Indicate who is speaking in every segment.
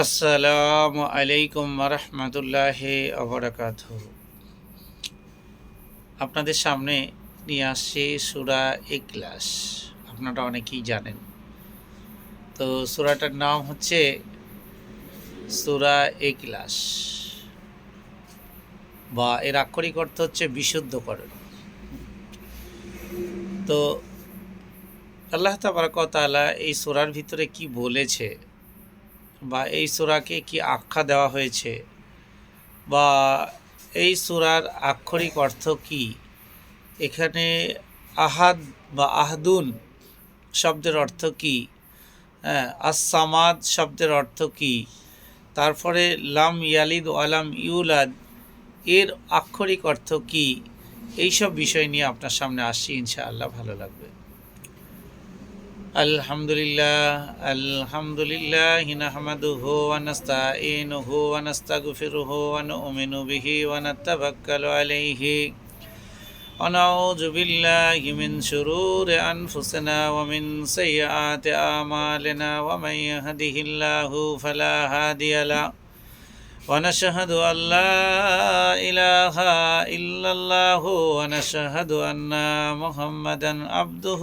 Speaker 1: আসসালামু আলাইকুম রহমতুল্লাহ আবরাকাত আপনাদের সামনে নিয়ে আসছি সুরা এক্লাস আপনারা অনেকেই জানেন। তো সুরাটার নাম হচ্ছে সুরা এক্লাস বা এর আক্ষরিক অর্থ হচ্ছে বিশুদ্ধকরণ। তো আল্লাহ তাবারকতালা এই সুরার ভিতরে কি বলেছে বা এই সুরাকে কি আখ্যা দেওয়া হয়েছে? বা এই সুরার আক্ষরিক অর্থ কি? এখানে আহাদ বা আহদুন শব্দের অর্থ কি? হ্যাঁ আসামাদ শব্দের অর্থ কি? তারপরে লাম ইয়ালিদ আলাম ইউলাদ এর আক্ষরিক অর্থ কি? এইসব বিষয় নিয়ে আপনার সামনে আসছি, ইনশাআল্লাহ ভালো লাগবে। الحمد لله الحمد لله نحمده ونستعينه ونستغفره ونؤمن به ونتوكل عليه. ونعوذ بالله من شرور أنفسنا ومن سيئات أعمالنا. ومن يهده الله فلا هادي له. ونشهد أن لا إله إلا الله. ونشهد أن محمدا عبده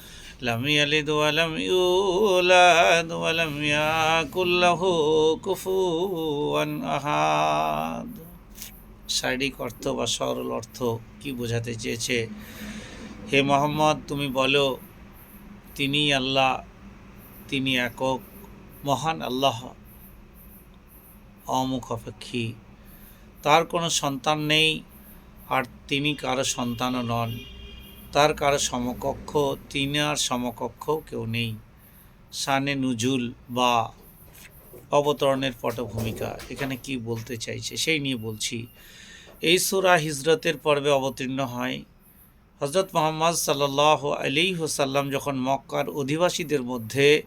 Speaker 1: لم يلد ولم يولد ولم يكن له كفوا أحد শারীরিক অর্থ বা সরল অর্থ কি বোঝাতে চেয়েছে হে মোহাম্মদ তুমি বলো তিনি আল্লাহ তিনি একক মহান আল্লাহ অমুখ অপেক্ষী তার কোনো সন্তান নেই আর তিনি কারো সন্তানও নন তার কারও সমকক্ষ? তিনি আর সমকক্ষ কেউ নেই। সানে নুজুল বা অবতরণের পটভূমিকা। এখানে কি বলতে চাইছে সেই নিয়ে বলছি। এই সুরা হিজরতের পর্বে অবতীর্ণ হয় হজরত মোহাম্মদ সাল্লাহ আলি হোসাল্লাম যখন মক্কার অধিবাসীদের মধ্যে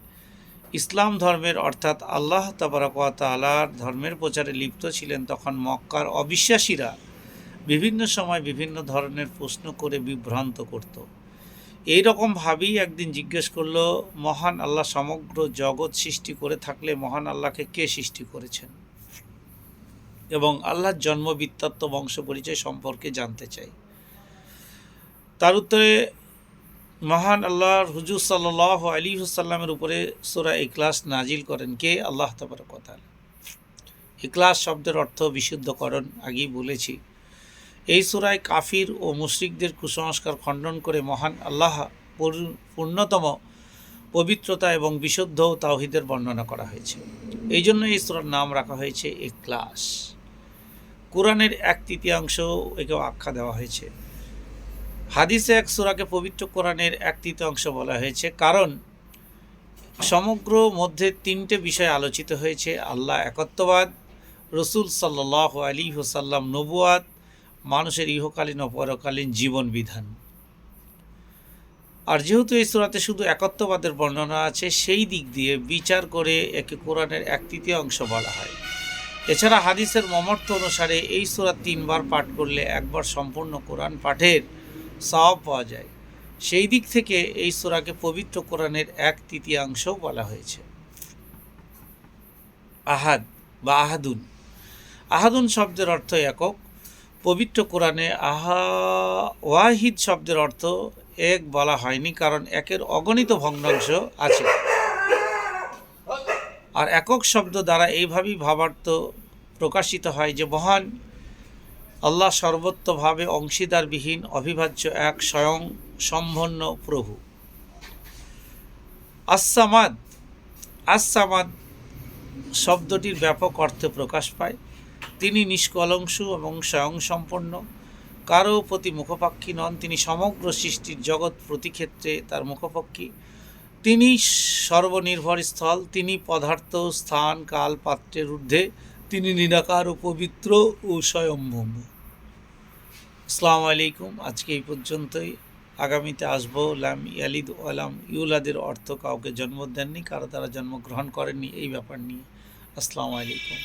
Speaker 1: ইসলাম ধর্মের অর্থাৎ আল্লাহ তাবারকালার ধর্মের প্রচারে লিপ্ত ছিলেন, তখন মক্কার অবিশ্বাসীরা বিভিন্ন সময় বিভিন্ন ধরনের প্রশ্ন করে বিভ্রান্ত করত। এই রকমভাবেই একদিন জিজ্ঞেস করল, মহান আল্লাহ সমগ্র জগৎ সৃষ্টি করে থাকলে মহান আল্লাহকে কে সৃষ্টি করেছেন? এবং আল্লাহর জন্ম বৃত্তাত্ম বংশ পরিচয় সম্পর্কে জানতে চাই। তার উত্তরে, মহান আল্লাহর হুজুর সাল্লাহ আলী হুসাল্লামের উপরে সোরা ইকলাস নাজিল করেন কে? আল্লাহ তাবার কথা ইকলাস শব্দের অর্থ বিশুদ্ধকরণ, আগেই বলেছি। এই সুরায় কাফির ও মুশরিকদের কুসংস্কার খণ্ডন করে মহান আল্লাহ পূর্ণতম পবিত্রতা এবং বিশুদ্ধ তাওহিদের বর্ণনা করা হয়েছে। এই জন্য এই সুরার নাম রাখা হয়েছে ইকলাস কোরআনের এক তৃতীয়াংশ একেও আখ্যা দেওয়া হয়েছে। হাদিসে এক সুরাকে পবিত্র কোরআনের এক তৃতীয়াংশ বলা হয়েছে কারণ সমগ্র মধ্যে তিনটে বিষয় আলোচিত হয়েছে। আল্লাহ একত্ববাদ, রসুল সাল্লাহ আলী হোসাল্লাম নবুয়াদ মানুষের ইহকালীন ও পরকালীন জীবন বিধান। আর যেহেতু এই সুরাতে শুধু একত্ববাদের বর্ণনা আছে, সেই দিক দিয়ে বিচার করে একে কোরআনের এক তৃতীয় অংশ বলা হয়। এছাড়া হাদিসের মমর্থ অনুসারে এই সুরা তিনবার পাঠ করলে একবার সম্পূর্ণ কোরআন পাঠের সওয়াব পাওয়া যায়। সেই দিক থেকে এই সুরাকে পবিত্র কোরআনের এক তৃতীয়াংশ বলা হয়েছে। আহাদ বা আহাদুন। আহাদুন শব্দের অর্থ একক। পবিত্র কোরআনে আহা ওয়াহিদ শব্দের অর্থ এক বলা হয়নি, কারণ একের অগণিত ভগ্নাংশ আছে। আর একক শব্দ দ্বারা এইভাবেই ভাবার্থ প্রকাশিত হয় যে, মহান আল্লাহ সর্বত্রভাবে অংশীদারবিহীন, অবিভাজ্য এক স্বয়ং সম্পন্ন প্রভু। আসামাদ আসামাদ শব্দটির ব্যাপক অর্থে প্রকাশ পায়। তিনি নিষ্কলংশ এবং স্বয়ংসম্পন্ন। কারও প্রতি মুখপাক্ষী নন, তিনি সমগ্র সৃষ্টির জগৎ প্রতিক্ষেত্রে তার মুখপাক্ষী। তিনি সর্বনির্ভর স্থল, তিনি পদার্থ, স্থান, কাল, পাত্রের ঊর্ধ্বে, তিনি নিরাকার ও পবিত্র ও স্বয়ংভূম আসসালামু আলাইকুম, আজকে এই পর্যন্তই। আগামীতে আসব লাম ইয়ালিদ ওয়ালাম ইউলাদের অর্থ কাউকে জন্ম দেননি, কারও তারা জন্মগ্রহণ করেননি, এই ব্যাপার নিয়ে। আসসালামু আলাইকুম।